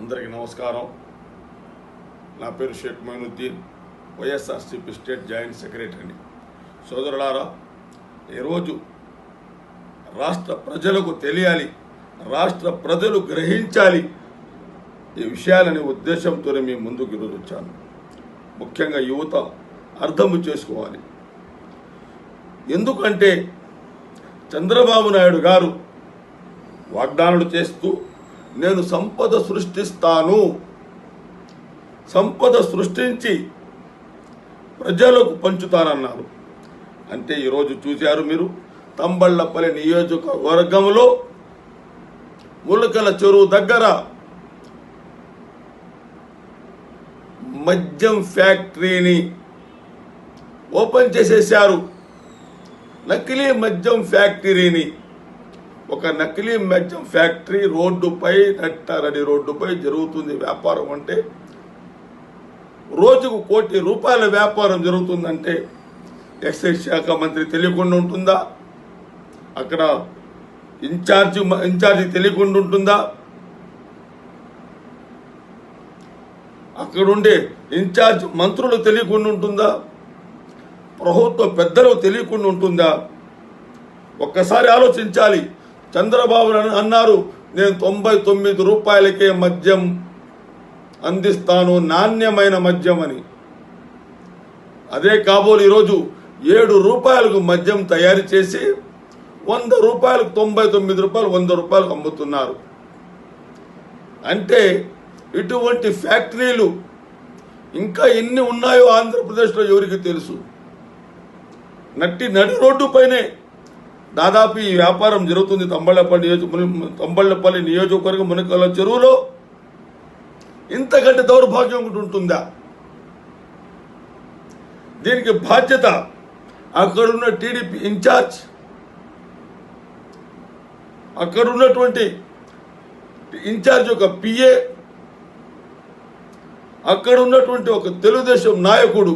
అందరికీ నమస్కారం. నా పేరు Shaik Mainuddin YSRCP state joint సెక్రటరీని. సోదరులారా ఈరోజు రాష్ట్ర ప్రజలకు తెలియాలి రాష్ట్ర ప్రజలు గ్రహించాలి ఈ విషయాలని ఉద్దేశంతోనే మీ ముందుకు ఈరోజు వచ్చాను ముఖ్యంగా యువత అర్థము చేసుకోవాలి. ఎందుకంటే చంద్రబాబు నాయుడు గారు వాగ్దానాలు చేస్తూ నేను సంపద సృష్టిస్తాను. సంపద సృష్టించి ప్రజలకు పంచుతానన్నారు. అంటే ఈరోజు చూశారు మీరు తంబళ్ళపల్లి నియోజకవర్గంలో ములకల చెరువు దగ్గర మద్యం ఫ్యాక్టరీని ఓపెన్ చేసేశారు. నకిలీ మద్యం ఫ్యాక్టరీని ఒక నకిలీ మద్యం ఫ్యాక్టరీ రోడ్డుపై నట్టారడి రోడ్డుపై జరుగుతుంది వ్యాపారం అంటే రోజుకు కోటి రూపాయల వ్యాపారం జరుగుతుందంటే ఎక్సైజ్ శాఖ మంత్రి తెలియకుండా ఉంటుందా? అక్కడ ఇన్ఛార్జి ఇన్ఛార్జి తెలియకుండా ఉంటుందా? అక్కడుండే ఇన్ఛార్జ్ మంత్రులు తెలియకుండా ఉంటుందా? ప్రభుత్వ పెద్దలు తెలియకుండా ఉంటుందా? ఒక్కసారి ఆలోచించాలి. చంద్రబాబు అన్నారు నేను తొంభై తొమ్మిది రూపాయలకే మద్యం అందిస్తాను నాణ్యమైన మద్యం అని. అదే కాబోలు ఈరోజు ఏడు రూపాయలకు మద్యం తయారు చేసి వంద రూపాయలకు తొంభై తొమ్మిది రూపాయలు వంద రూపాయలకు అమ్ముతున్నారు. అంటే ఇటువంటి ఫ్యాక్టరీలు ఇంకా ఎన్ని ఉన్నాయో ఆంధ్రప్రదేశ్లో ఎవరికి తెలుసు. నట్టి నడి రోడ్డు పైనే దాదాపు ఈ వ్యాపారం జరుగుతుంది తంబళ్ళపల్లి నియోజక తంబళ్ళపల్లి నియోజకవర్గం మునకల చెరువులో. ఇంతకంటే దౌర్భాగ్యం ఒకటి ఉంటుందా? దీనికి బాధ్యత అక్కడున్న టీడీపీ ఇన్ఛార్జ్ అక్కడ ఉన్నటువంటి ఇన్ఛార్జ్ ఒక పిఏ అక్కడ ఉన్నటువంటి ఒక తెలుగుదేశం నాయకుడు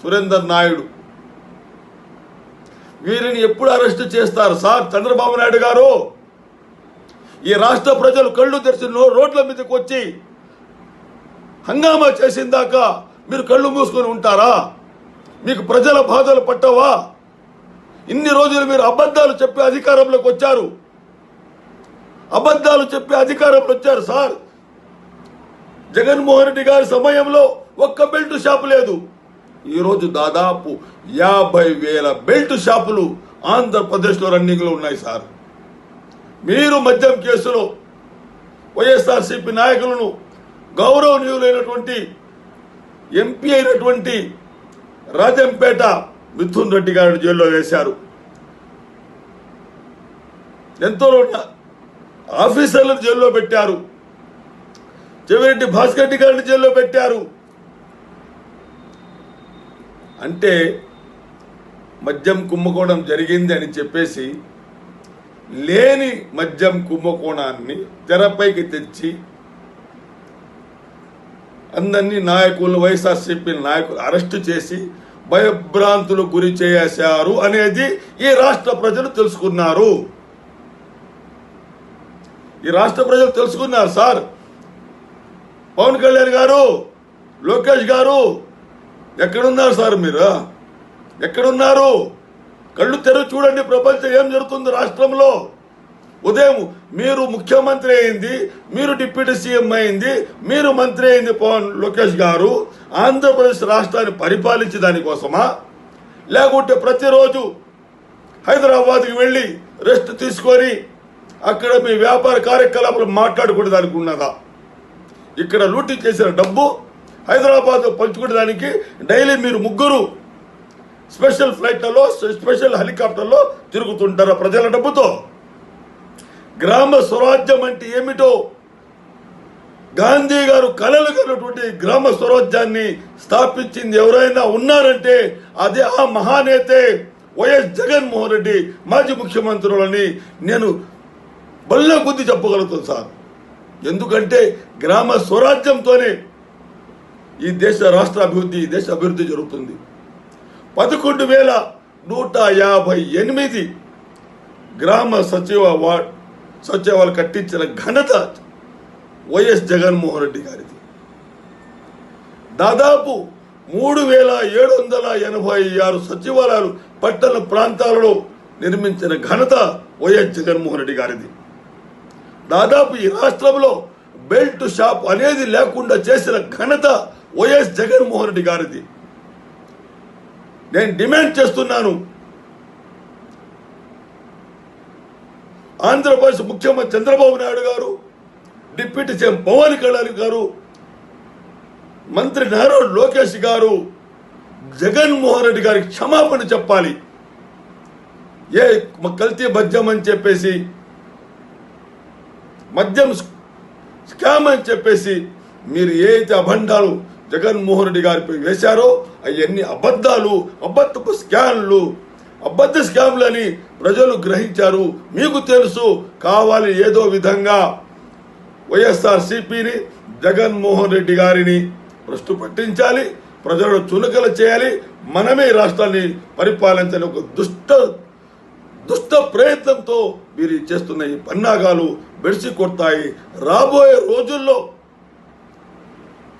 సురేందర్ నాయుడు. వీరిని ఎప్పుడు అరెస్ట్ చేస్తారు? సార్ చంద్రబాబు నాయుడు గారు. ఈ రాష్ట్ర ప్రజలు కళ్ళు తెరిచి రోడ్ల మీదకి వచ్చి హంగామా చేసిందాక మీరు కళ్ళు మూసుకొని ఉంటారా? మీకు ప్రజల బాధలు పట్టవా? ఇన్ని రోజులు మీరు అబద్ధాలు చెప్పి అధికారంలోకి వచ్చారు. అబద్ధాలు చెప్పి అధికారంలో వచ్చారు సార్. జగన్మోహన్ రెడ్డి గారి సమయంలో ఒక్క బెల్ట్ షాపు లేదు. ఈరోజు దాదాపు యాభై వేల బెల్ట్ షాపులు ఆంధ్రప్రదేశ్లో రన్నింగ్లో ఉన్నాయి సార్. మీరు మద్యం కేసులో వైఎస్ఆర్సీపీ నాయకులను గౌరవనీయులైనటువంటి ఎంపీ అయినటువంటి రాజంపేట మిథున్ రెడ్డి గారిని జైల్లో వేశారు. ఎంతో ఉన్న ఆఫీసర్లను జైల్లో పెట్టారు. చెవిరెడ్డి భాస్కర్ రెడ్డి గారిని జైల్లో పెట్టారు. అంటే మద్యం కుంభకోణం జరిగింది అని చెప్పేసి లేని మద్యం కుంభకోణాన్ని తెరపైకి తెచ్చి అందరినీ నాయకులు వైఎస్ఆర్సీపీ నాయకులు అరెస్ట్ చేసి భయభ్రాంతులు గురి చేశారు అనేది ఈ రాష్ట్ర ప్రజలు తెలుసుకున్నారు. ఈ రాష్ట్ర ప్రజలు తెలుసుకున్నారు సార్. పవన్ కళ్యాణ్ గారు లోకేష్ గారు ఎక్కడున్నారు సార్ మీరు? ఎక్కడున్నారు? కళ్ళు తెరచి చూడండి ప్రపంచం ఏం జరుగుతుంది రాష్ట్రంలో? ఉదయం మీరు ముఖ్యమంత్రి అయింది మీరు డిప్యూటీ సీఎం అయింది మీరు మంత్రి అయింది పవన్ లోకేష్ గారు ఆంధ్రప్రదేశ్ రాష్ట్రాన్ని పరిపాలించే దానికోసమా లేకుంటే ప్రతిరోజు హైదరాబాద్కి వెళ్ళి రెస్ట్ తీసుకొని అక్కడ మీ వ్యాపార కార్యకలాపాలు మాట్లాడుకునే దానికి ఉన్నదా? ఇక్కడ లూటీ చేసిన డబ్బు హైదరాబాద్ పంచుకోవడానికి డైలీ మీరు ముగ్గురు స్పెషల్ ఫ్లైట్లలో స్పెషల్ హెలికాప్టర్లో తిరుగుతుంటారు ప్రజల డబ్బుతో. గ్రామ స్వరాజ్యం అంటే ఏమిటో గాంధీ గారు కలలు కన్నటువంటి గ్రామ స్వరాజ్యాన్ని స్థాపించింది ఎవరైనా ఉన్నారంటే అదే ఆ మహానేతే వైఎస్ జగన్మోహన్ రెడ్డి మాజీ ముఖ్యమంత్రులని నేను బల్ల కొద్ది చెప్పగలుగుతాను సార్. ఎందుకంటే గ్రామ స్వరాజ్యంతోనే ఈ దేశ రాష్ట్ర అభివృద్ధి ఈ దేశ అభివృద్ధి జరుగుతుంది. పదకొండు వేల నూట యాభై ఎనిమిది గ్రామ సచివ వార్డ్ సచివాలు కట్టించిన ఘనత వైఎస్ జగన్మోహన్ రెడ్డి గారిది. దాదాపు మూడు వేల ఏడు వందల ఎనభై ఆరు సచివాలయాలు పట్టణ ప్రాంతాలలో నిర్మించిన ఘనత వైఎస్ జగన్మోహన్ రెడ్డి గారిది. దాదాపు ఈ రాష్ట్రంలో బెల్ట్ షాప్ అనేది లేకుండా చేసిన ఘనత వైఎస్ జగన్మోహన్ రెడ్డి గారిది. నేను డిమాండ్ చేస్తున్నాను. ఆంధ్రప్రదేశ్ ముఖ్యమంత్రి చంద్రబాబు నాయుడు గారు డిప్యూటీ సీఎం పవన్ కళ్యాణ్ గారు మంత్రి నారా లోకేష్ గారు జగన్మోహన్ రెడ్డి గారికి క్షమాపణ చెప్పాలి. ఏ కల్తీ మద్యం అని చెప్పేసి మద్యం స్కామ్ అని చెప్పేసి మీరు ఏ అయితే అభండాలు జగన్మోహన్ రెడ్డి గారిపై వేశారో అవన్నీ అబద్ధాలు అబద్ధపు స్కాన్లు అబద్ధ స్కామ్లని ప్రజలు గ్రహించారు. మీకు తెలుసు కావాలి ఏదో విధంగా వైఎస్ఆర్ సిపిని జగన్మోహన్ రెడ్డి గారిని ప్రశ్న పట్టించాలి ప్రజలను చునుకలు చేయాలి. మనమే రాష్ట్రాన్ని పరిపాలించని ఒక దుష్ట దుష్ట ప్రయత్నంతో మీరు చేస్తున్న ఈ పన్నాగాలు బెడిసి కొడతాయి. రాబోయే రోజుల్లో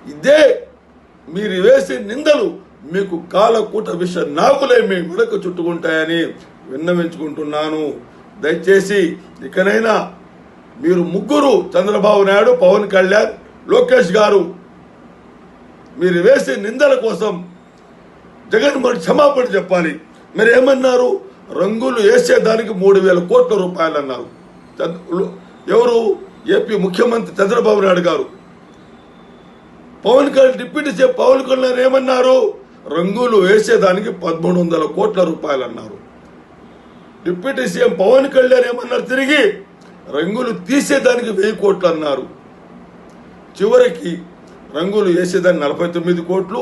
ఇదే మీరు వేసే నిందలు మీకు కాలకూట విష నాగులే మీ మెడకు చుట్టుకుంటాయని విన్నవించుకుంటున్నాను. దయచేసి ఇకనైనా మీరు ముగ్గురు చంద్రబాబు నాయుడు పవన్ కళ్యాణ్ లోకేష్ గారు మీరు వేసే నిందల కోసం జగన్ మరి క్షమాపణ చెప్పాలి. మీరు ఏమన్నారు రంగులు వేసేదానికి మూడు వేల కోట్ల రూపాయలు అన్నారు ఎవరు? ఏపీ ముఖ్యమంత్రి చంద్రబాబు నాయుడు గారు. పవన్ కళ్యాణ్ డిప్యూటీ సీఎం పవన్ కళ్యాణ్ ఏమన్నారు? రంగులు వేసేదానికి పదమూడు వందల కోట్ల రూపాయలు అన్నారు డిప్యూటీ సీఎం పవన్ కళ్యాణ్ ఏమన్నారు? తిరిగి రంగులు తీసేదానికి వెయ్యి కోట్లు అన్నారు చివరికి రంగులు వేసేదానికి నలభై తొమ్మిది కోట్లు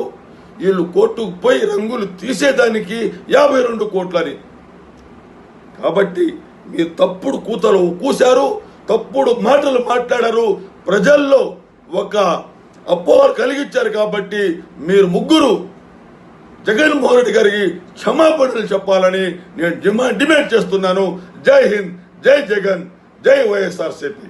వీళ్ళు కోర్టుకు పోయి రంగులు తీసేదానికి యాభై రెండు కోట్లని. కాబట్టి మీరు తప్పుడు కూతలు కూశారు తప్పుడు మాటలు మాట్లాడారు. ప్రజల్లో ఒక అప్పవారు కలిగించారు కాబట్టి మీరు ముగ్గురు జగన్మోహన్ రెడ్డి గారికి క్షమాపణలు చెప్పాలని నేను డిమాండ్ డిమాండ్ చేస్తున్నాను. జై హింద్ జై జగన్ జై వైఎస్ఆర్సీపీ.